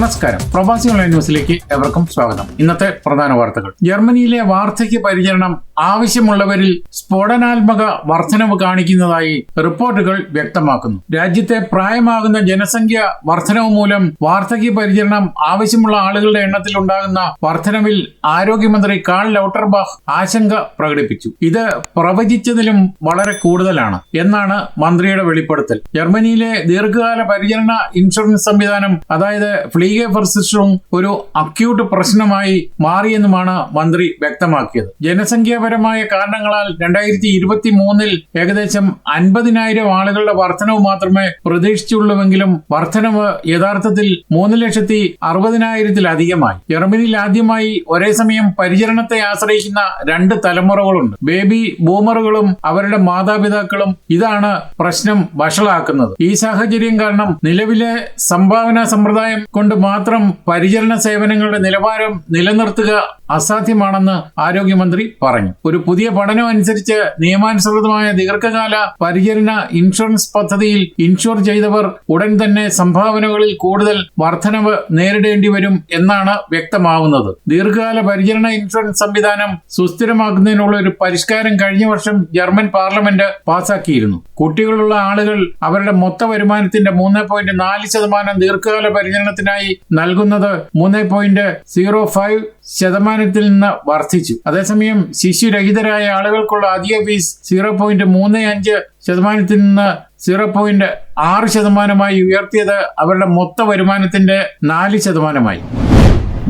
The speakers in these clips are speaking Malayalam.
നമസ്കാരം. പ്രവാസി ഓൺലൈൻ ന്യൂസിലേക്ക് എവർക്കും സ്വാഗതം. ഇന്നത്തെ പ്രധാന വാർത്തകൾ. ജർമ്മനിയിലെ വാർദ്ധക്യ പരിചരണം ആവശ്യമുള്ളവരിൽ സ്ഫോടനാത്മക വർധനവ് കാണിക്കുന്നതായി റിപ്പോർട്ടുകൾ വ്യക്തമാക്കുന്നു. രാജ്യത്തെ പ്രായമാകുന്ന ജനസംഖ്യ വർധനവ് മൂലം വാർദ്ധക്യ പരിചരണം ആവശ്യമുള്ള ആളുകളുടെ എണ്ണത്തിൽ ഉണ്ടാകുന്ന വർധനവിൽ ആരോഗ്യമന്ത്രി കാൾ ലൗട്ടർബാഹ് ആശങ്ക പ്രകടിപ്പിച്ചു. ഇത് പ്രവചിച്ചതിലും വളരെ കൂടുതലാണ് എന്നാണ് മന്ത്രിയുടെ വെളിപ്പെടുത്തൽ. ജർമ്മനിയിലെ ദീർഘകാല പരിചരണ ഇൻഷുറൻസ് സംവിധാനം അതായത് ഫ്ലീഗെ ഫർസിസ്റ്ററും ഒരു അക്യൂട്ട് പ്രശ്നമായി മാറിയെന്നുമാണ് മന്ത്രി വ്യക്തമാക്കിയത്. ജനസംഖ്യാപരമായ കാരണങ്ങളാൽ രണ്ടായിരത്തി ഇരുപത്തി മൂന്നിൽ ഏകദേശം അൻപതിനായിരം ആളുകളുടെ വർധനവ് മാത്രമേ പ്രതീക്ഷിച്ചുള്ളൂവെങ്കിലും വർധനവ് യഥാർത്ഥത്തിൽ മൂന്ന് ലക്ഷത്തി അറുപതിനായിരത്തിലധികമായി. ജർമ്മനിയിൽ ആദ്യമായി ഒരേ സമയം പരിചരണത്തെ ആശ്രയിക്കുന്ന രണ്ട് തലമുറകളുണ്ട്. ബേബി ബൂമറുകളും അവരുടെ മാതാപിതാക്കളും ഇതാണ് പ്രശ്നം വഷളാക്കുന്നത്. ഈ സാഹചര്യം കാരണം നിലവിലെ സംഭാവന സമ്പ്രദായം കൊണ്ട് മാത്രം പരിചരണ സേവനങ്ങളുടെ നിലവാരം നിലനിർത്തുക അസാധ്യമാണെന്ന് ആരോഗ്യമന്ത്രി പറഞ്ഞു. ഒരു പുതിയ പഠനം അനുസരിച്ച് നിയമാനുസൃതമായ ദീർഘകാല പരിചരണ ഇൻഷുറൻസ് പദ്ധതിയിൽ ഇൻഷുർ ചെയ്തവർ ഉടൻ തന്നെ സംഭാവനകളിൽ കൂടുതൽ വർധനവ് നേരിടേണ്ടി വരും എന്നാണ് വ്യക്തമാവുന്നത്. ദീർഘകാല പരിചരണ ഇൻഷുറൻസ് സംവിധാനം സുസ്ഥിരമാക്കുന്നതിനുള്ള ഒരു പരിഷ്കാരം കഴിഞ്ഞ വർഷം ജർമ്മൻ പാർലമെന്റ് പാസാക്കിയിരുന്നു. കുട്ടികളുള്ള ആളുകൾ അവരുടെ മൊത്ത വരുമാനത്തിന്റെ മൂന്ന് പോയിന്റ് നാല് ശതമാനം ദീർഘകാല പരിചരണത്തിനായി നൽകുന്നത് മൂന്ന് പോയിന്റ് സീറോ ഫൈവ് ശതമാനത്തിൽ നിന്ന് വർദ്ധിച്ചു. അതേസമയം ശിശുരഹിതരായ ആളുകൾക്കുള്ള അധിക ഫീസ് സീറോ പോയിന്റ് മൂന്ന് അഞ്ച് ശതമാനത്തിൽ നിന്ന് സീറോ പോയിന്റ് ആറ് ശതമാനമായി ഉയർത്തിയത് അവരുടെ മൊത്ത വരുമാനത്തിന്റെ നാല് ശതമാനമായി.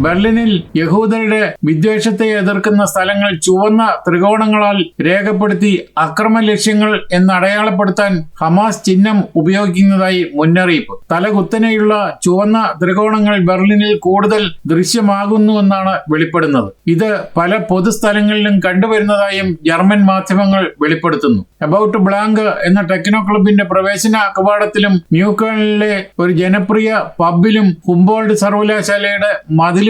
ബെർലിനിൽ യഹൂദരുടെ വിദ്വേഷത്തെ എതിർക്കുന്ന സ്ഥലങ്ങൾ ചുവന്ന ത്രികോണങ്ങളാൽ രേഖപ്പെടുത്തി അക്രമ ലക്ഷ്യങ്ങൾ എന്ന് അടയാളപ്പെടുത്താൻ ഹമാസ് ചിഹ്നം ഉപയോഗിക്കുന്നതായി മുന്നറിയിപ്പ്. തലകുത്തനെയുള്ള ചുവന്ന ത്രികോണങ്ങൾ ബെർലിനിൽ കൂടുതൽ ദൃശ്യമാകുന്നുവെന്നാണ് വെളിപ്പെടുന്നത്. ഇത് പല പൊതുസ്ഥലങ്ങളിലും കണ്ടുവരുന്നതായും ജർമ്മൻ മാധ്യമങ്ങൾ വെളിപ്പെടുത്തുന്നു. അബൌട്ട് ബ്ലാങ്ക് എന്ന ടെക്നോ ക്ലബിന്റെ പ്രവേശന കവാടത്തിലും ന്യൂക്കേണിലെ ഒരു ജനപ്രിയ പബ്ബിലും ഹുംബോൾഡ് സർവകലാശാലയുടെ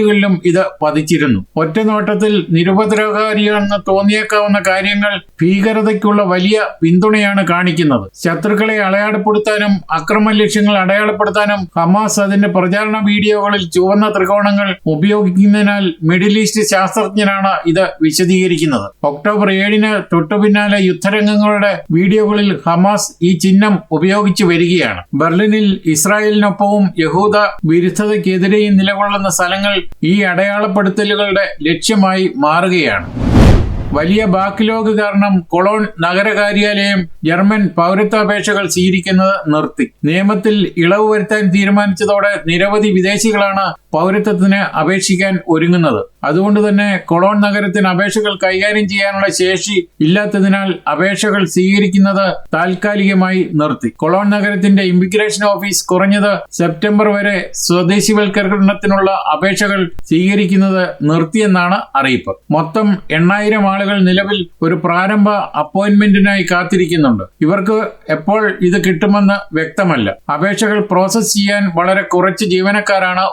മതിലുകളിലും ഇത് പതിച്ചിരുന്നു. ഒറ്റ നോട്ടത്തിൽ നിരുപദ്രവകാരിയാണെന്ന് തോന്നിയേക്കാവുന്ന കാര്യങ്ങൾ ഭീകരതയ്ക്കുള്ള വലിയ പിന്തുണയാണ് കാണിക്കുന്നത്. ശത്രുക്കളെ അടയാളപ്പെടുത്താനും അക്രമ ലക്ഷ്യങ്ങൾ അടയാളപ്പെടുത്താനും ഹമാസ് അതിന്റെ പ്രചാരണ വീഡിയോകളിൽ ചുവന്ന ത്രികോണങ്ങൾ ഉപയോഗിക്കുന്നതിനാൽ മിഡിൽ ഈസ്റ്റ് ശാസ്ത്രജ്ഞനാണ് ഇത് വിശദീകരിക്കുന്നത്. ഒക്ടോബർ ഏഴിന് തൊട്ടുപിന്നാലെ യുദ്ധരംഗങ്ങളുടെ വീഡിയോകളിൽ ഹമാസ് ഈ ചിഹ്നം ഉപയോഗിച്ചു വരികയാണ്. ബെർലിനിൽ ഇസ്രായേലിനൊപ്പവും യഹൂദ വിരുദ്ധതയ്ക്കെതിരെയും നിലകൊള്ളുന്ന സ്ഥലങ്ങൾ ഈ അടയാളപ്പെടുത്തലുകളുടെ ലക്ഷ്യമായി മാറുകയാണ്. വലിയ ബാക്ക്ലോഗ് കാരണം കൊളോൺ നഗരകാര്യാലയം ജർമ്മൻ പൗരത്വാപേക്ഷകൾ സ്വീകരിക്കുന്നത് നിർത്തി. നിയമത്തിൽ ഇളവ് വരുത്താൻ തീരുമാനിച്ചതോടെ നിരവധി വിദേശികളാണ് പൗരത്വത്തിന് അപേക്ഷിക്കാൻ ഒരുങ്ങുന്നത്. അതുകൊണ്ട് തന്നെ കൊളോൺ നഗരത്തിന് അപേക്ഷകൾ കൈകാര്യം ചെയ്യാനുള്ള ശേഷി ഇല്ലാത്തതിനാൽ അപേക്ഷകൾ സ്വീകരിക്കുന്നത് താൽക്കാലികമായി നിർത്തി. കൊളോൺ നഗരത്തിന്റെ ഇമിഗ്രേഷൻ ഓഫീസ് കുറഞ്ഞത് സെപ്റ്റംബർ വരെ സ്വദേശിവൽക്കരണത്തിനുള്ള അപേക്ഷകൾ സ്വീകരിക്കുന്നത് നിർത്തിയെന്നാണ് അറിയിപ്പ്. മൊത്തം എണ്ണായിരം ആളുകൾ നിലവിൽ ഒരു പ്രാരംഭ അപ്പോയിന്റ്മെന്റിനായി കാത്തിരിക്കുന്നുണ്ട്. ഇവർക്ക് എപ്പോൾ ഇത് കിട്ടുമെന്ന് വ്യക്തമല്ല. അപേക്ഷകൾ പ്രോസസ് ചെയ്യാൻ വളരെ കുറച്ച് ജീവനക്കാരാണ്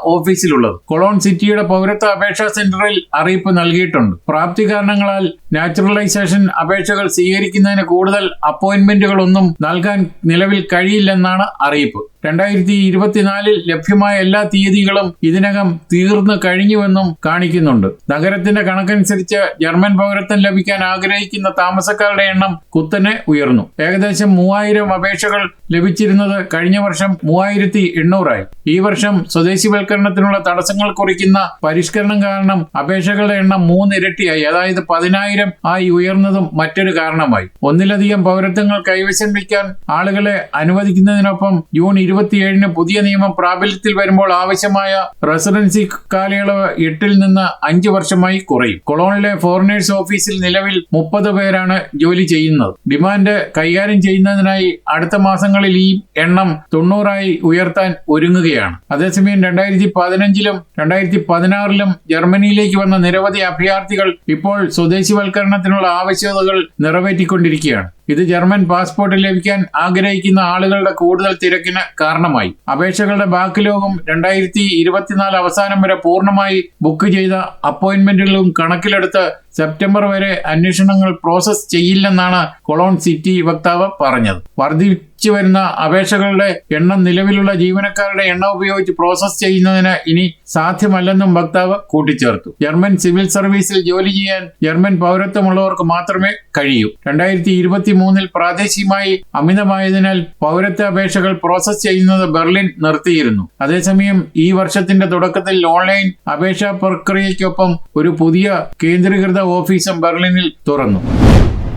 ഓഫീസിലുള്ളത് കൊളോൺ സിറ്റിയുടെ പൗരത്വ അപേക്ഷാ സെന്ററിൽ അറിയിപ്പ് നൽകിയിട്ടുണ്ട്. പ്രാപ്തി കാരണങ്ങളാൽ നാച്ചുറലൈസേഷൻ അപേക്ഷകൾ സ്വീകരിക്കുന്നതിന് കൂടുതൽ അപ്പോയിന്റ്മെന്റുകളൊന്നും നൽകാൻ നിലവിൽ കഴിയില്ലെന്നാണ് അറിയിപ്പ്. രണ്ടായിരത്തി ഇരുപത്തിനാലിൽ ലഭ്യമായ എല്ലാ തീയതികളും ഇതിനകം തീർന്നു കഴിഞ്ഞുവെന്നും കാണിക്കുന്നുണ്ട്. നഗരത്തിന്റെ കണക്കനുസരിച്ച് ജർമ്മൻ പൗരത്വം ലഭിക്കാൻ ആഗ്രഹിക്കുന്ന താമസക്കാരുടെ എണ്ണം കുത്തനെ ഉയർന്നു. ഏകദേശം മൂവായിരം അപേക്ഷകൾ ലഭിച്ചിരുന്നത് കഴിഞ്ഞ വർഷം മൂവായിരത്തി എണ്ണൂറായി ഈ വർഷം സ്വദേശിവൽക്കരണത്തിനുള്ള തടസ്സങ്ങൾ കുറിക്കുന്ന പരിഷ്കരണം കാരണം അപേക്ഷകളുടെ എണ്ണം മൂന്നിരട്ടിയായി. അതായത് പതിനായിരം ആയി ഉയർന്നതും മറ്റൊരു കാരണമായി. ഒന്നിലധികം പൗരത്വങ്ങൾ കൈവശം വയ്ക്കാൻ ആളുകളെ അനുവദിക്കുന്നതിനൊപ്പം ജൂൺ ഇരുപത്തിയേഴിന് പുതിയ നിയമം പ്രാബല്യത്തിൽ വരുമ്പോൾ ആവശ്യമായ റെസിഡൻസി കാലയളവ് എട്ടിൽ നിന്ന് അഞ്ച് വർഷമായി കുറയും. കൊളോണിലെ ഫോറിനേഴ്സ് ഓഫീസിൽ നിലവിൽ മുപ്പത് പേരാണ് ജോലി ചെയ്യുന്നത്. ഡിമാൻഡ് കൈകാര്യം ചെയ്യുന്നതിനായി അടുത്ത മാസങ്ങളിൽ ഈ എണ്ണം തൊണ്ണൂറായി ഉയർത്താൻ ഒരുങ്ങുകയാണ്. അതേസമയം രണ്ടായിരത്തി പതിനഞ്ചിലും രണ്ടായിരത്തി പതിനാറിലും ജർമ്മനിയിലേക്ക് വന്ന നിരവധി അഭയാർത്ഥികൾ ഇപ്പോൾ സ്വദേശിവൽക്കരണത്തിനുള്ള ആവശ്യകതകൾ നിറവേറ്റിക്കൊണ്ടിരിക്കുകയാണ്. ഇത് ജർമ്മൻ പാസ്പോർട്ട് ലഭിക്കാൻ ആഗ്രഹിക്കുന്ന ആളുകളുടെ കൂടുതൽ തിരക്കിന് കാരണമായി. അപേക്ഷകളുടെ ബാക്ക്ലോഗും രണ്ടായിരത്തി ഇരുപത്തിനാല് അവസാനം വരെ പൂർണമായി ബുക്ക് ചെയ്ത അപ്പോയിന്റ്മെന്റുകളും കണക്കിലെടുത്ത് സെപ്റ്റംബർ വരെ അന്വേഷണങ്ങൾ പ്രോസസ് ചെയ്യില്ലെന്നാണ് കൊളോൺ സിറ്റി വക്താവ് പറഞ്ഞത്. വർദ്ധി വർദ്ധിച്ചു വരുന്ന അപേക്ഷകളുടെ എണ്ണം നിലവിലുള്ള ജീവനക്കാരുടെ എണ്ണം ഉപയോഗിച്ച് പ്രോസസ് ചെയ്യുന്നതിന് ഇനി സാധ്യമല്ലെന്നും വക്താവ് കൂട്ടിച്ചേർത്തു. ജർമ്മൻ സിവിൽ സർവീസിൽ ജോലി ചെയ്യാൻ ജർമ്മൻ പൗരത്വമുള്ളവർക്ക് മാത്രമേ കഴിയൂ. രണ്ടായിരത്തി ഇരുപത്തി മൂന്നിൽ പ്രാദേശികമായി അമിതമായതിനാൽ പൗരത്വ അപേക്ഷകൾ പ്രോസസ് ചെയ്യുന്നത് ബെർലിൻ നിർത്തിയിരുന്നു. അതേസമയം ഈ വർഷത്തിന്റെ തുടക്കത്തിൽ ഓൺലൈൻ അപേക്ഷാ പ്രക്രിയയ്ക്കൊപ്പം ഒരു പുതിയ കേന്ദ്രീകൃത ഓഫീസും ബെർലിനിൽ തുറന്നു.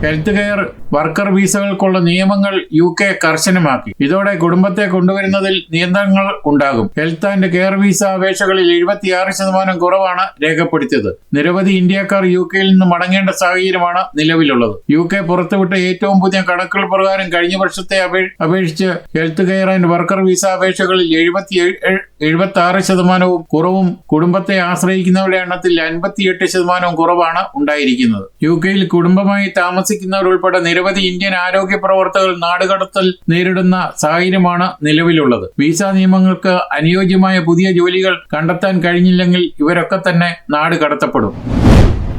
ഹെൽത്ത് കെയർ വർക്കർ വിസകൾക്കുള്ള നിയമങ്ങൾ യു കെ കർശനമാക്കി. ഇതോടെ കുടുംബത്തെ കൊണ്ടുവരുന്നതിൽ നിയന്ത്രണങ്ങൾ ഉണ്ടാകും. ഹെൽത്ത് ആൻഡ് കെയർ വിസ അപേക്ഷകളിൽ എഴുപത്തിയാറ് ശതമാനം കുറവാണ് രേഖപ്പെടുത്തിയത്. നിരവധി ഇന്ത്യക്കാർ യു കെയിൽ നിന്ന് മടങ്ങേണ്ട സാഹചര്യമാണ് നിലവിലുള്ളത്. യു കെ പുറത്തുവിട്ട ഏറ്റവും പുതിയ കണക്കുകൾ പ്രകാരം കഴിഞ്ഞ വർഷത്തെ അപേക്ഷിച്ച് health care and worker visa അപേക്ഷകളിൽ എഴുപത്തി എഴുപത്തി ആറ് ശതമാനവും കുറവും കുടുംബത്തെ ആശ്രയിക്കുന്നവരുടെ എണ്ണത്തിൽ അൻപത്തിയെട്ട് ശതമാനവും കുറവാണ് ഉണ്ടായിരിക്കുന്നത്. യു കെയിൽ കുടുംബമായി താമസിക്കുന്നവരുൾപ്പെടെ നിരവധി ഇന്ത്യൻ ആരോഗ്യ പ്രവർത്തകർ നാടുകടത്തൽ നേരിടുന്ന സാഹചര്യമാണ് നിലവിലുള്ളത്. വിസ നിയമങ്ങൾക്ക് അനുയോജ്യമായ പുതിയ ജോലികൾ കണ്ടെത്താൻ കഴിഞ്ഞില്ലെങ്കിൽ ഇവരൊക്കെ തന്നെ നാട് കടത്തപ്പെടും.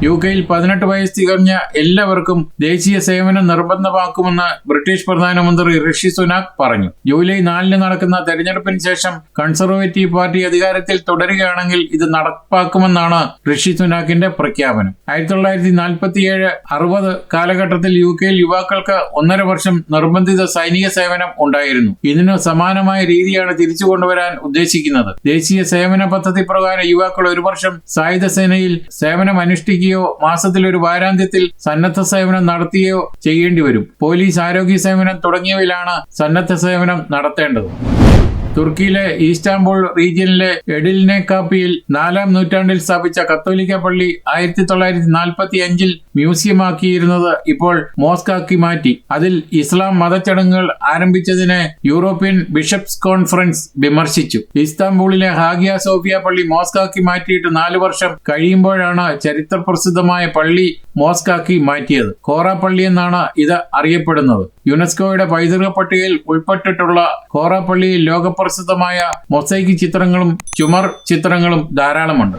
യു കെയിൽ പതിനെട്ട് വയസ്സ് തികഞ്ഞ എല്ലാവർക്കും ദേശീയ സേവനം നിർബന്ധമാക്കുമെന്ന് ബ്രിട്ടീഷ് പ്രധാനമന്ത്രി ഋഷി സുനാക് പറഞ്ഞു. ജൂലൈ നാലിന് നടക്കുന്ന തെരഞ്ഞെടുപ്പിന് ശേഷം കൺസർവേറ്റീവ് പാർട്ടി അധികാരത്തിൽ തുടരുകയാണെങ്കിൽ ഇത് നടപ്പാക്കുമെന്നാണ് ഋഷി സുനാക്കിന്റെ പ്രഖ്യാപനം. ആയിരത്തി തൊള്ളായിരത്തി നാൽപ്പത്തിയേഴ് അറുപത് കാലഘട്ടത്തിൽ യു കെയിൽ യുവാക്കൾക്ക് ഒന്നര വർഷം നിർബന്ധിത സൈനിക സേവനം ഉണ്ടായിരുന്നു. ഇതിനു സമാനമായ രീതിയാണ് തിരിച്ചു കൊണ്ടുവരാൻ ഉദ്ദേശിക്കുന്നത്. ദേശീയ സേവന പദ്ധതി പ്രകാരം യുവാക്കൾ ഒരു വർഷം സായുധ സേനയിൽ സേവനം അനുഷ്ഠിക്കുകയോ മാസത്തിൽ ഒരു വാരാന്ത്യത്തിൽ സന്നദ്ധ സേവനം നടത്തുകയോ ചെയ്യേണ്ടി വരും. പോലീസ് ആരോഗ്യ സേവനം തുടങ്ങിയവയിലാണ് സന്നദ്ധ സേവനം നടത്തേണ്ടത്. തുർക്കിയിലെ ഈസ്റ്റാംബുൾ റീജിയനിലെ എഡിൽനെ കാപ്പിയിൽ നാലാം നൂറ്റാണ്ടിൽ സ്ഥാപിച്ച കത്തോലിക്ക പള്ളി ആയിരത്തി തൊള്ളായിരത്തി നാൽപ്പത്തി അഞ്ചിൽ മ്യൂസിയമാക്കിയിരുന്നത് ഇപ്പോൾ മോസ്കാക്കി മാറ്റി. അതിൽ ഇസ്ലാം മതച്ചടങ്ങുകൾ ആരംഭിച്ചതിനെ യൂറോപ്യൻ ബിഷപ്സ് കോൺഫറൻസ് വിമർശിച്ചു. ഇസ്താംബൂളിലെ ഹാഗിയ സോഫിയ പള്ളി മോസ്കാക്കി മാറ്റിയിട്ട് നാലു വർഷം കഴിയുമ്പോഴാണ് ചരിത്രപ്രസിദ്ധമായ പള്ളി മോസ്കാക്കി മാറ്റിയത്. കോറ പള്ളി എന്നാണ് ഇത് അറിയപ്പെടുന്നത്. യുനെസ്കോയുടെ പൈതൃക പട്ടികയിൽ ഉൾപ്പെട്ടിട്ടുള്ള കോറ പള്ളിയിൽ ലോകപ്രസിദ്ധമായ മൊസൈക്ക് ചിത്രങ്ങളും ചുമർ ചിത്രങ്ങളും ധാരാളമുണ്ട്.